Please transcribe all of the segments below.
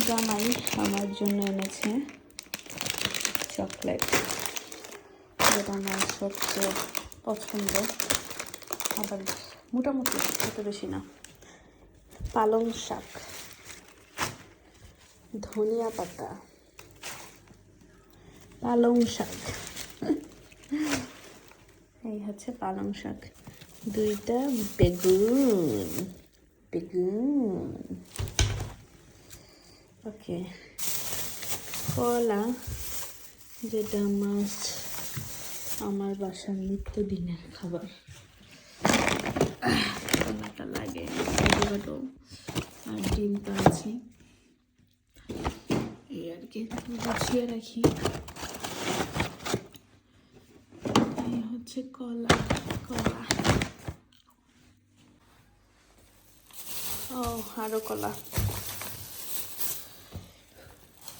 জামাই আমার জন্য এনেছে চকলেট। যেটা আমার সবচেয়ে পছন্দ। আবার মোটামুটি এত বেশি না। পালং শাক। ধনিয়া পাতা। পালং শাক। এই হচ্ছে পালং শাক। দুইটা বেগুন। বেগুন। ওকে। কলা, যেটা মাছ আমার বাসার নিত্যদিনের খাবার। কলাটা লাগে আর ডিম তো আছে। এই আর কি, গুছিয়ে রাখি। এই হচ্ছে কলা কলা। ও আরও কলা।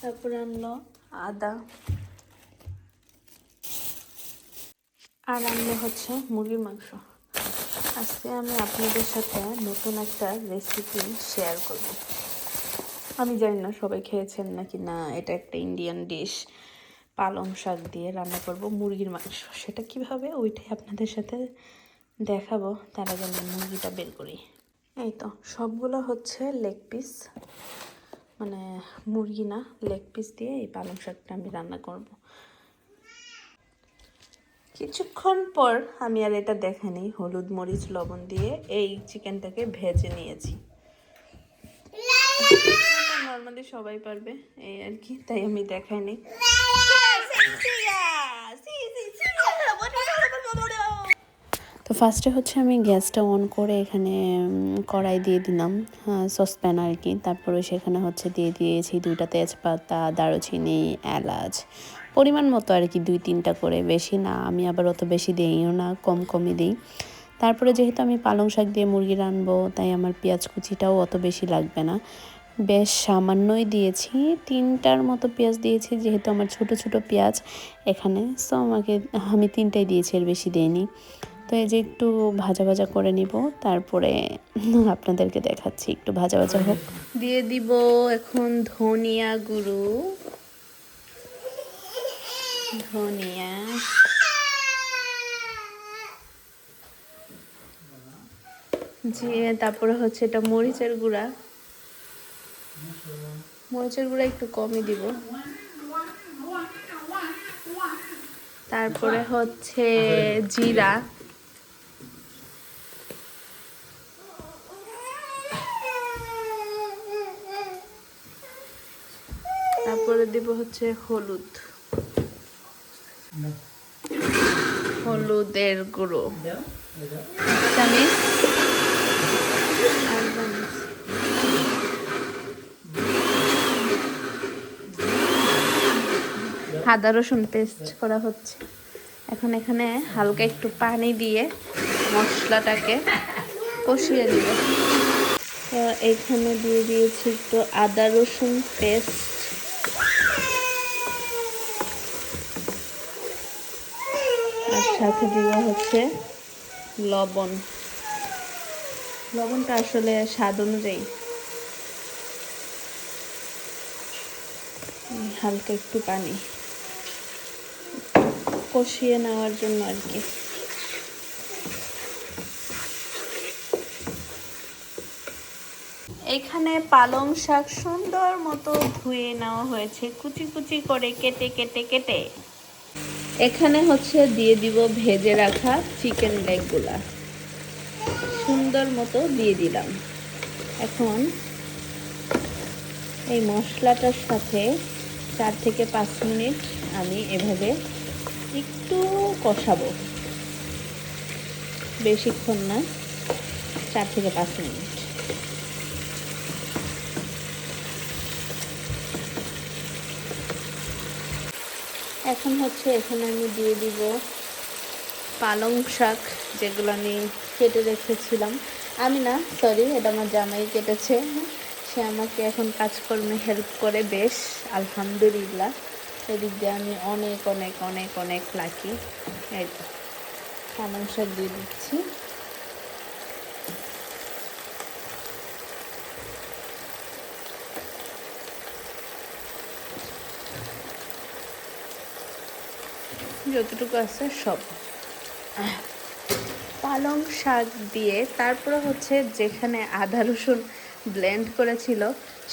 তারপরে আনলো আদা। আর আনলো হচ্ছে মুরগির মাংস। আজকে আমি আপনাদের সাথে নতুন একটা রেসিপি শেয়ার করব। আমি জানি না সবাই খেয়েছেন নাকি না, এটা একটা ইন্ডিয়ান ডিশ পালং শাক দিয়ে রান্না করব মুরগির মাংস। সেটা কীভাবে? ওইটাই আপনাদের সাথে দেখাবো। তার আমি মুরগিটা বের করি। এই তো, সবগুলো হচ্ছে লেগ পিস মানে মুরগি না লেগ পিস দিয়ে এই পালং শাকটা আমি রান্না করব। কিছুক্ষণ পর আমি আর এটা দেখানি হলুদ মরিচ লবণ দিয়ে এই চিকেনটাকে ভেজে নিয়েছি। নর্মালি সবাই পারবে এই আর কি তাই আমি দেখাইনি ফার্স্টে হচ্ছে আমি গ্যাসটা অন করে এখানে কড়াই দিয়ে দিলাম সসপ্যান আর কি। তারপরে সেখানে হচ্ছে দিয়ে দিয়েছি দুইটা তেজপাতা, দারুচিনি, এলাচ। পরিমাণ মতো আর কি দুই তিনটা করে, বেশি না, আমি আবার অত বেশি দিইও না, কম কমই দিই। তারপরে যেহেতু আমি পালং শাক দিয়ে মুরগি রানবো তাই আমার পেঁয়াজ কুচিটাও অত বেশি লাগবে না। বেশ সামান্যই দিয়েছি, তিনটার মতো পেঁয়াজ দিয়েছি, যেহেতু আমার ছোট ছোট পেঁয়াজ এখানে। সো আমাকে, আমি তিনটাই দিয়েছি, এর বেশি দিইনি। তো এই যে একটু ভাজা ভাজা করে নিব তারপরে আপনাদেরকে দেখাচ্ছি একটু ভাজা ভাজা হোক। দিয়ে দিব এখন ধনিয়া গুঁড়ো। ধনিয়া। জিয়ে তারপরে হচ্ছে এটা মরিচের গুঁড়া। মরিচের গুঁড়া একটু কমই দিব। তারপরে হচ্ছে জিরা। তারপরে দিব হচ্ছে হলুদ। হলুদের গুঁড়ো। চামিচ। আদা, রসুন পেস্ট করা হচ্ছে। এখন এখানে হালকা একটু পানি দিয়ে মশলাটাকে কষিয়ে দিব এখানে দিয়ে দিয়েছি একটু আদা, রসুন পেস্ট। সাথে দিব হচ্ছে লবণ। লবণটা আসলে স্বাদ অনুযায়ী। হালকা একটু পানি। কষিয়ে নেওয়ার জন্য আর কি। এখানে পালং শাক সুন্দর মতো ধুয়ে নেওয়া হয়েছে। কুচি কুচি করে কেটে কেটে কেটে। এখানে হচ্ছে দিয়ে দিব ভেজে রাখা চিকেন লেগগুলা সুন্দর মতো দিয়ে দিলাম। এখন এই মশলাটার সাথে চার থেকে পাঁচ মিনিট আমি এভাবে একটু কষাবো। বেশিক্ষণ না, চার থেকে পাঁচ মিনিট। এখন হচ্ছে এখানে আমি দিয়ে দিব পালং শাক, যেগুলো আমি কেটে রেখেছিলাম। আমি না সরি এটা আমার জামাই কেটেছে। সে আমাকে এখন কাজকর্মে হেল্প করে বেশ, আলহামদুলিল্লাহ। এদিক দিয়ে আমি অনেক অনেক অনেক অনেক লাকি এই পালং শাক দিয়ে দিচ্ছি। যতটুকু আছে সব। পালং শাক দিয়ে তারপরে হচ্ছে যেখানে আদা রসুন ব্লেন্ড করেছিল,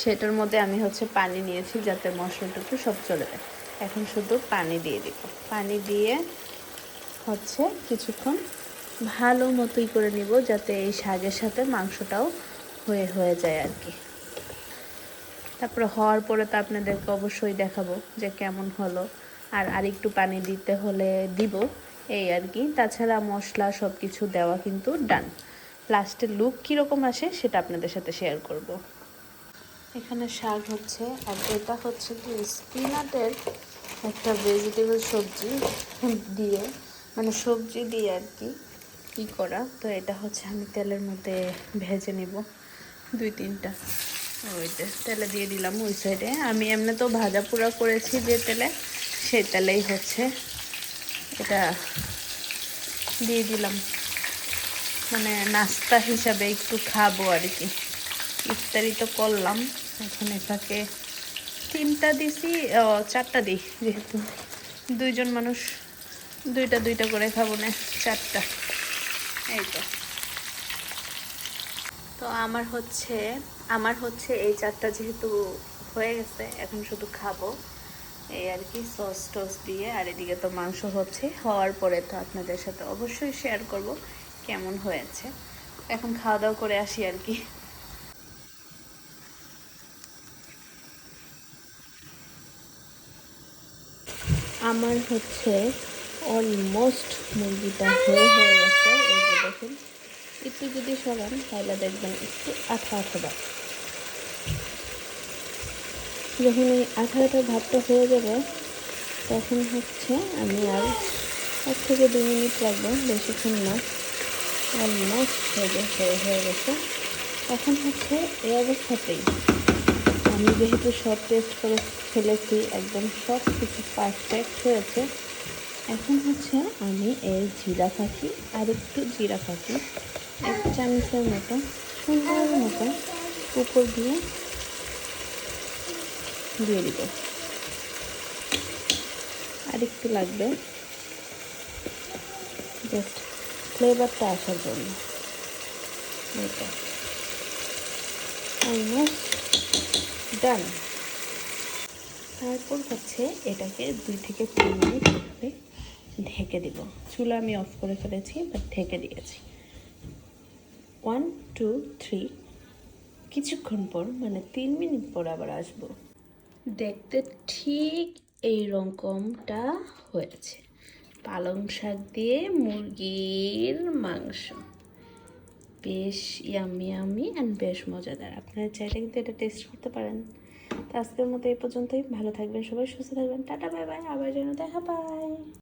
সেটার মধ্যে আমি হচ্ছে পানি নিয়েছি যাতে মশলাটুকু সব চলে যায়। এখন শুধু পানি দিয়ে দিব। পানি দিয়ে হচ্ছে কিছুক্ষণ ভালো মতোই করে নিব যাতে এই শাকের সাথে মাংসটাও হয়ে হয়ে যায় আর কি। তারপরে হওয়ার পরে তো আপনাদেরকে অবশ্যই দেখাবো যে কেমন হলো। আর আরেকটু পানি দিতে হলে দিব। এই আর কি। তাছাড়া মশলা সব কিছু দেওয়া কিন্তু ডান। লাস্টের লুক কীরকম আসে সেটা আপনাদের সাথে শেয়ার করব। এখানে শাক হচ্ছে আর এটা হচ্ছে কি স্পিনাটের একটা ভেজিটেবল সবজি দিয়ে মানে সবজি দিয়ে আর কি, কী করা। তো এটা হচ্ছে আমি তেলের মধ্যে ভেজে নিব দুই তিনটা। ওইটা তেলে দিয়ে দিলাম ওই সাইডে আমি এমনি তো ভাজা পোড়া করেছি যে তেলে। সেই তেলেই হচ্ছে। এটা দিয়ে দিলাম। মানে নাস্তা হিসাবে একটু খাব আর কি। ইফতারি তো করলাম, এখন এটাকে তিনটা দিছি চারটা দিই যেহেতু। দুইজন মানুষ, দুইটা দুইটা করে খাব না, চারটা। এই তো। তো আমার হচ্ছে আমার হচ্ছে এই চারটা যেহেতু হয়ে গেছে, এখন শুধু খাব। এই আর কি সস টস দিয়ে, আর এদিকে তো মাংস হচ্ছে। হওয়ার পরে তো আপনাদের সাথে অবশ্যই শেয়ার করব কেমন হয়েছে। এখন খাওয়া দাওয়া করে আসি আর কি। আমার হচ্ছে অলমোস্ট মুরগিটা হয়ে হয়ে গেছে একটু যদি সরান, তাহলে দেখবেন একটু আঠা আঠা যখন এই আঠা আঠা ভাবটা হয়ে যাবে, তখন হচ্ছে আমি আর এক থেকে দু মিনিট লাগবে, বেশিক্ষণ না। অলমোস্ট হয়ে হয়ে গেছে। এখন হচ্ছে এই অবস্থাতেই। আমি যেহেতু সব টেস্ট করে ফেলেছি, একদম সব কিছু পারফেক্ট হয়েছে, এখন হচ্ছে আমি এই জিরা ফাঁকি আর একটু জিরা ফাঁকি এক চামচের মতো, সুন্দর মতো উপর দিয়ে দিয়ে দিব। আর একটু লাগবে। জাস্ট ফ্লেভারটা আসার জন্য। এটা ডান তারপর হচ্ছে এটাকে দুই থেকে তিন মিনিট এভাবে ঢেকে দিব। চুলা আমি অফ করে ফেলেছি বা ঢেকে দিয়েছি। ওয়ান টু থ্রি কিছুক্ষণ পর মানে তিন মিনিট পর আবার আসব। দেখতে ঠিক এই রকমটা হয়েছে। পালং শাক দিয়ে মুরগির মাংস। বেশ ইয়ামি ইয়ামি অ্যান্ড বেশ মজাদার। আপনারা চাইলে কিন্তু এটা টেস্ট করতে পারেন। তো আজকের মতো এই পর্যন্তই। ভালো থাকবেন সবাই, সুস্থ থাকবেন। টাটা বাই বাই আবার যেন দেখা পাই